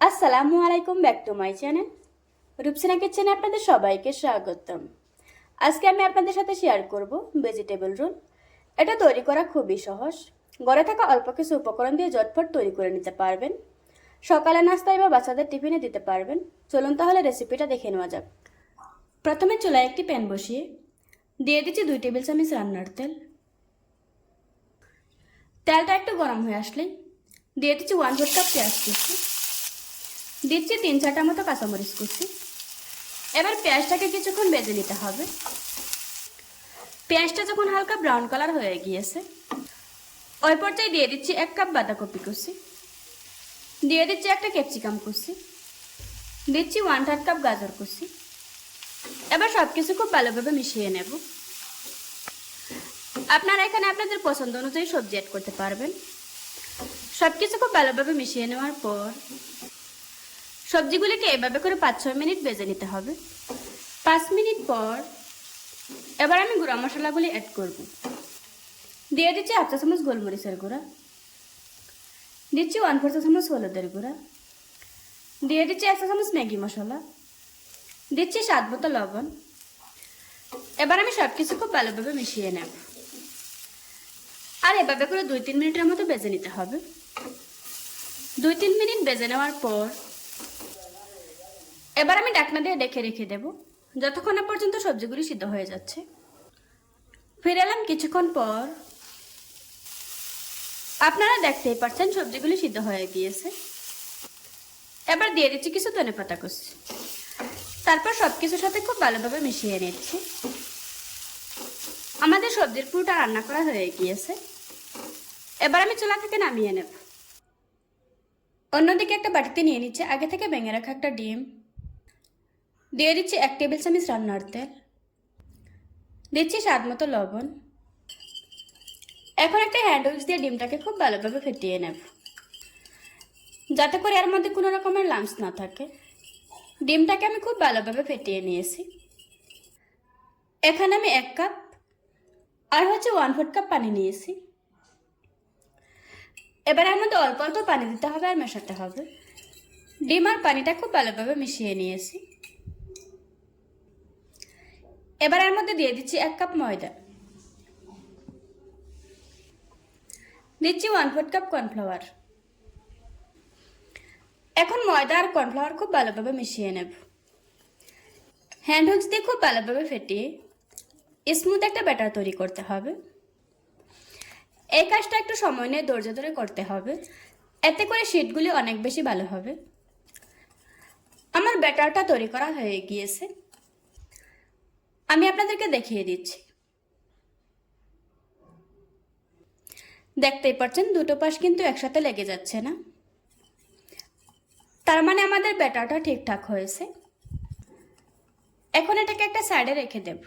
আসসালামু আলাইকুম, back to my channel. Rupsina কিচেনে আপনাদের সবাইকে স্বাগতম। আজকে আমি আপনাদের সাথে শেয়ার করব ভেজিটেবল রোল। এটা তৈরি করা খুবই সহজ। ঘরে থাকা অল্প কিছু উপকরণ দিয়ে ঝটপট তৈরি করে নিতে পারবেন। সকালে নাস্তায় বা বাচ্চাদের টিফিনে দিতে পারবেন। চলুন তাহলে রেসিপিটা দেখে নেওয়া যাক। প্রথমে চুলায় একটি প্যান বসিয়ে দিয়ে দিচ্ছি দুই টেবিল চামচ রান্নার তেল। তেলটা একটু গরম হয়ে আসলেই দিয়ে দিচ্ছি ওয়ান ফোর কাপ পেঁয়াজ কুচি। দিচ্ছি তিন চারটা মতো কাঁচামরিচ কুচি। এবার পেঁয়াজটাকে কিছুক্ষণ বেজে নিতে হবে। পেঁয়াজটা যখন হালকা ব্রাউন কালার হয়ে গিয়েছে, ওই পর্যায়ে দিয়ে দিচ্ছি এক কাপ বাঁধাকপি কুচি। দিয়ে দিচ্ছি একটা ক্যাপসিকাম কুচি। দিচ্ছি ওয়ান থার্ড কাপ গাজর কুচি। এবার সব কিছু খুব ভালোভাবে মিশিয়ে নেব। আপনারা এখানে আপনাদের পছন্দ অনুযায়ী সবজি অ্যাড করতে পারবেন। সব কিছু খুব ভালোভাবে মিশিয়ে নেওয়ার পর সবজিগুলিকে এভাবে করে পাঁচ, ছয় মিনিট ভেজে নিতে হবে। পাঁচ মিনিট পর এবার আমি গুঁড়া মশলাগুলি অ্যাড করব। দিয়ে দিচ্ছি হাফ চা চামচ গোলমরিচের গুঁড়া। দিচ্ছি ওয়ান ফোর চা চামচ হলুদের গুঁড়া। দিয়ে দিচ্ছি এক চা চামচ ম্যাগি মশলা। দিচ্ছি স্বাদ মতো লবণ। এবার আমি সব কিছু খুব ভালোভাবে মিশিয়ে নেব। আর এভাবে করে দুই, তিন মিনিটের মতো বেজে নিতে হবে। দুই, তিন মিনিট বেজে নেওয়ার পর এবার আমি ডাকনা দিয়ে ডেকে রেখে দেব। যতক্ষণ না পর্যন্ত সবজিগুলি সিদ্ধ হয়ে যাচ্ছে। ফিরে এলাম কিছুক্ষণ পর। আপনারা দেখতেই পাচ্ছেন সবজিগুলি সিদ্ধ হয়ে গিয়েছে। এবার দিয়ে দিচ্ছি কিছু ধনে পাতা কুচি। তারপর সব কিছুর সাথে খুব ভালোভাবে মিশিয়ে নিচ্ছি। আমাদের সবজির পুরোটা রান্না করা হয়ে গিয়েছে। এবার আমি চুলা থেকে নামিয়ে নেব। অন্যদিকে একটা বাটিতে নিয়ে নিচ্ছে। আগে থেকে ভেঙে রাখা একটা ডিম। দিয়ে দিচ্ছি এক টেবিল চামচ রান্নার তেল। দিচ্ছি স্বাদ মতো লবণ। এখন একটা হ্যান্ড উইচ দিয়ে ডিমটাকে খুব ভালোভাবে ফেটিয়ে নেব। যাতে করে এর মধ্যে কোনো রকমের লামস না থাকে। ডিমটাকে আমি খুব ভালোভাবে ফেটিয়ে নিয়েছি। এখানে আমি এক কাপ আর হচ্ছে ওয়ান ফোর্থ কাপ পানি নিয়েছি। এবার এর মধ্যে অল্প অল্প পানি দিতে হবে আর মেশাতে হবে। ডিম আর পানিটা খুব ভালোভাবে মিশিয়ে নিয়েছি। এবার এর মধ্যে দিয়ে দিচ্ছি এক কাপ ময়দা। দিচ্ছি ওয়ান ফোর্থ কাপ কর্নফ্লাওয়ার এখন ময়দা আর কর্নফ্লাওয়ার খুব ভালোভাবে মিশিয়ে নেব। হ্যান্ড হুইচ দিয়ে খুব ভালোভাবে ফেটিয়ে স্মুথ একটা ব্যাটার তৈরি করতে হবে। এই কাজটা একটু সময় নিয়ে ধৈর্য ধরে করতে হবে। এতে করে শীটগুলি অনেক বেশি ভালো হবে। আমার ব্যাটারটা তৈরি করা হয়ে গিয়েছে। আমি আপনাদেরকে দেখিয়ে দিচ্ছি। দেখতেই পাচ্ছেন, দুটো পাশ কিন্তু একসাথে লেগে যাচ্ছে না। তার মানে আমাদের ব্যাটারটা ঠিকঠাক হয়েছে। এখন এটাকে একটা সাইডে রেখে দেব।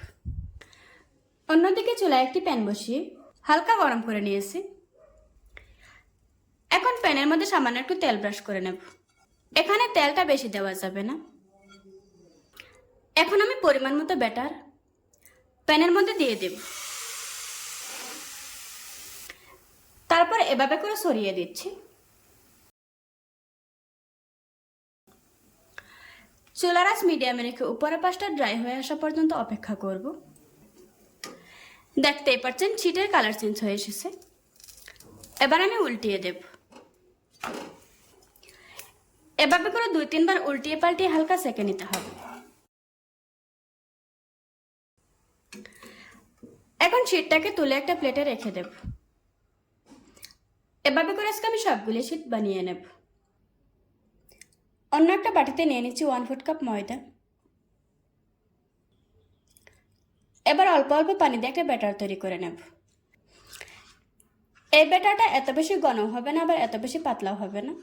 অন্যদিকে চুলায় একটি প্যান বসিয়ে হালকা গরম করে নিয়েছি। এখন প্যানের মধ্যে সামান্য একটু তেল ব্রাশ করে নেব। এখানে তেলটা বেশি দেওয়া যাবে না। এখন আমি পরিমাণ মতো ব্যাটার প্যানের মধ্যে দিয়ে দেব। তারপর এভাবে করে সরিয়ে দিচ্ছি। চুলার আঁচ মিডিয়ামে রেখে উপরের পাশটা ড্রাই হয়ে আসা পর্যন্ত অপেক্ষা করব। দেখতেই পাচ্ছেন, ছিটের কালার চেঞ্জ হয়ে এসেছে। এবার আমি উল্টিয়ে দেব। এভাবে করে দুই তিনবার উল্টিয়ে পাল্টিয়ে হালকা সেকে নিতে হবে এখন শীটটাকে তুলে একটা প্লেটে রেখে দেব। এভাবে করে আজকে আমি সবগুলি শীট বানিয়ে নেব। অন্য একটা বাটিতে নিয়ে নিচ্ছি ওয়ান ফুট কাপ ময়দা। এবার অল্প অল্প পানি দিয়ে একটা ব্যাটার তৈরি করে নেব। এই ব্যাটারটা এত বেশি ঘন হবে না, আবার এত বেশি পাতলাও হবে না।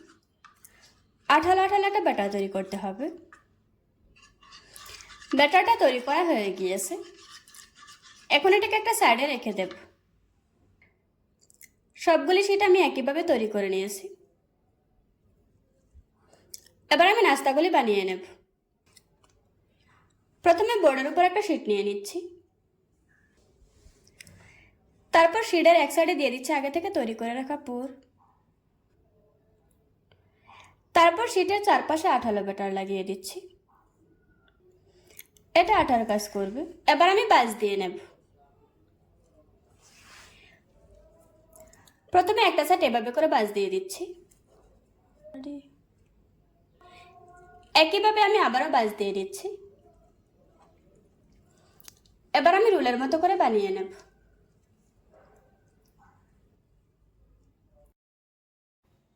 আঠালো আঠালো একটা ব্যাটার তৈরি করতে হবে। ব্যাটারটা তৈরি করা হয়ে গিয়েছে। এখন এটাকে একটা সাইডে রেখে দেব। সবগুলি সেটা আমি একইভাবে তৈরি করে নিয়েছি। এবার আমি নাস্তাগুলি বানিয়ে নেব। প্রথমে বোর্ডের উপর একটা শিট নিয়ে নিচ্ছি। তারপর শিডের এক সাইডে দিয়ে দিচ্ছি আগে থেকে তৈরি করে রাখা পুর। তারপর সেটার চারপাশে আঠালো ব্যাটার লাগিয়ে দিচ্ছি। এটা আঠার কাজ করবে। এবার আমি বাজ দিয়ে নেব। প্রথমে একটা সেট এভাবে করে বাজ দিয়ে দিচ্ছি। একইভাবে আমি আবারও বাজ দিয়ে দিচ্ছি। এবার আমি রুলের মতো করে বানিয়ে নেব।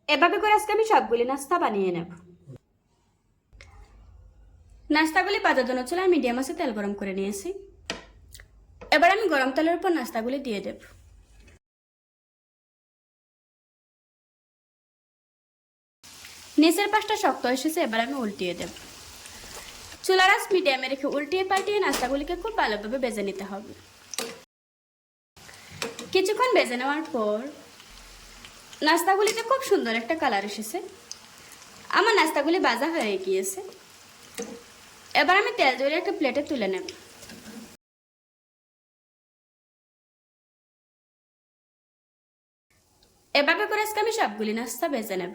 এভাবে করে আজকে আমি সবগুলি নাস্তা বানিয়ে নেব। নাস্তাগুলি বাজার জন্য চলে মিডিয়াম আছে তেল গরম করে নিয়েছি। এবার আমি গরম তেলের উপর নাস্তাগুলি দিয়ে দেব। নিচের পাশটা শক্ত এসেছে, এবার আমি উল্টিয়ে দেব। চুলার আঁচ মিডিয়ামে রেখে উল্টিয়ে পাল্টিয়ে নাস্তাগুলিকে খুব ভালোভাবে বেজে নিতে হবে। কিছুক্ষণ বেজে নেওয়ার পর নাস্তাগুলিতে খুব সুন্দর একটা কালার এসেছে। আমার নাস্তাগুলি বাজা হয়ে গিয়েছে। এবার আমি তেল জড়িয়ে একটা প্লেটে তুলে নেব। এভাবে করে আজকে আমি সবগুলি নাস্তা বেজে নেব।